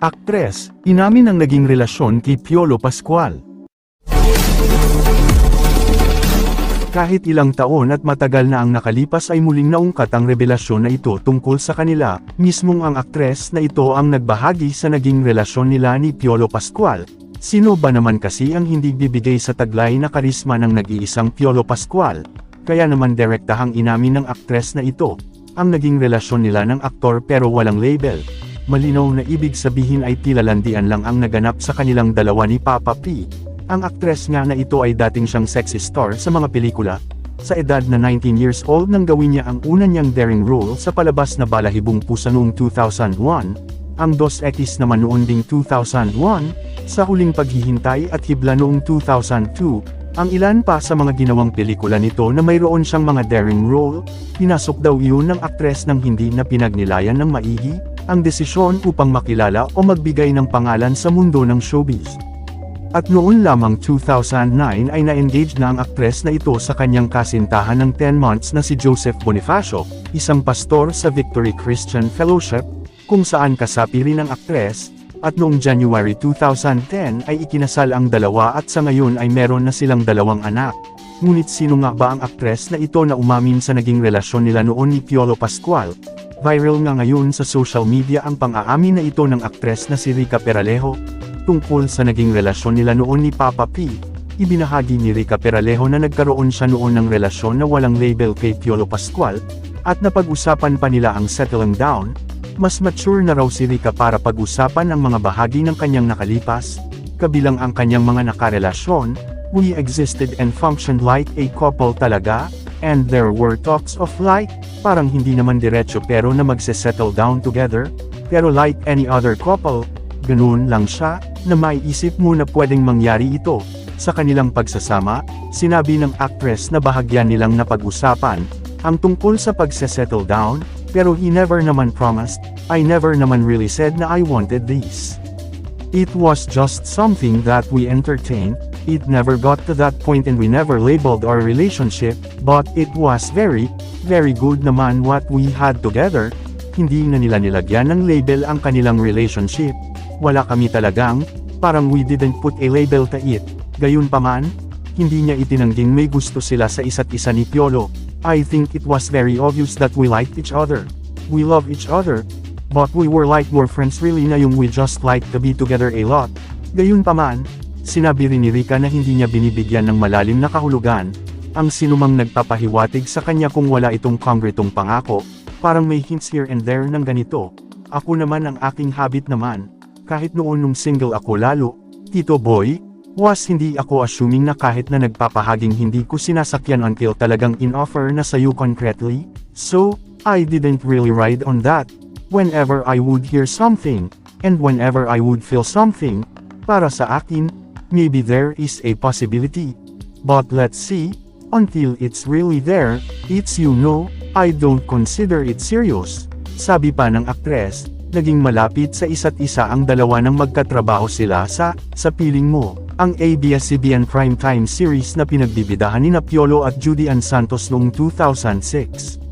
Aktres, inamin ang naging relasyon kay Piolo Pascual. Kahit ilang taon at matagal na ang nakalipas ay muling naungkat ang revelasyon na ito tungkol sa kanila, mismong ang aktres na ito ang nagbahagi sa naging relasyon nila ni Piolo Pascual. Sino ba naman kasi ang hindi bibigay sa taglay na karisma ng nag-iisang Piolo Pascual? Kaya naman direktahang inamin ng aktres na ito, ang naging relasyon nila ng aktor pero walang label. Malinaw na ibig sabihin ay tila landian lang ang naganap sa kanilang dalawa ni Papa P. Ang aktres nga na ito ay dating siyang sexy star sa mga pelikula. Sa edad na 19 years old nang gawin niya ang una niyang daring role sa palabas na Balahibong Pusa noong 2001, ang Dos Equis naman noon ding 2001, sa huling paghihintay at hibla noong 2002, ang ilan pa sa mga ginawang pelikula nito na mayroon siyang mga daring role, pinasok daw iyon ng aktres ng hindi na pinagnilayan ng maigi, ang desisyon upang makilala o magbigay ng pangalan sa mundo ng showbiz. At noon lamang 2009 ay na-engage na ang aktres na ito sa kanyang kasintahan ng 10 months na si Joseph Bonifacio, isang pastor sa Victory Christian Fellowship, kung saan kasapi rin ang aktres, at noong January 2010 ay ikinasal ang dalawa at sa ngayon ay meron na silang dalawang anak. Ngunit sino nga ba ang aktres na ito na umamin sa naging relasyon nila noon ni Piolo Pascual? Viral nga ngayon sa social media ang pang-aamin na ito ng aktres na si Rica Peralejo, tungkol sa naging relasyon nila noon ni Papa P. Ibinahagi ni Rica Peralejo na nagkaroon siya noon ng relasyon na walang label kay Piolo Pascual, at napag-usapan pa nila ang settling down, mas mature na raw si Rica para pag-usapan ang mga bahagi ng kanyang nakalipas, kabilang ang kanyang mga nakarelasyon, we existed and functioned like a couple talaga, and there were talks of like, parang hindi naman diretso pero na magse-settle down together, pero like any other couple, ganun lang siya, na maiisip mo na pwedeng mangyari ito. Sa kanilang pagsasama, sinabi ng actress na bahagyan nilang napag-usapan, ang tungkol sa pagse-settle down, pero he never naman promised, I never naman really said na I wanted this. It was just something that we entertained, it never got to that point and we never labeled our relationship, but it was very, very good naman what we had together, hindi na nila nilagyan ng label ang kanilang relationship, wala kami talagang, parang we didn't put a label to it. Gayunpaman, hindi niya itinangging may gusto sila sa isa't isa ni Piolo. I think it was very obvious that we liked each other. We love each other. But we were like more friends really na yung we just like to be together a lot. Gayunpaman, sinabi rin ni Rika na hindi niya binibigyan ng malalim na kahulugan, ang sinumang nagpapahiwatig sa kanya kung wala itong kongretong pangako, parang may hints here and there ng ganito. Ako naman ang aking habit naman, kahit noon nung single ako lalo, Tito Boy, was hindi ako assuming na kahit na nagpapahaging hindi ko sinasakyan until talagang in-offer na sa'yo concretely, so, I didn't really ride on that. Whenever I would hear something, and whenever I would feel something, para sa akin, maybe there is a possibility. But let's see, until it's really there, it's you know, I don't consider it serious. Sabi pa ng aktres, naging malapit sa isa't isa ang dalawa nang magkatrabaho sila sa Sa Piling Mo, ang ABS-CBN primetime series na pinagbibidahan ni Piolo at Judy Ann Santos noong 2006.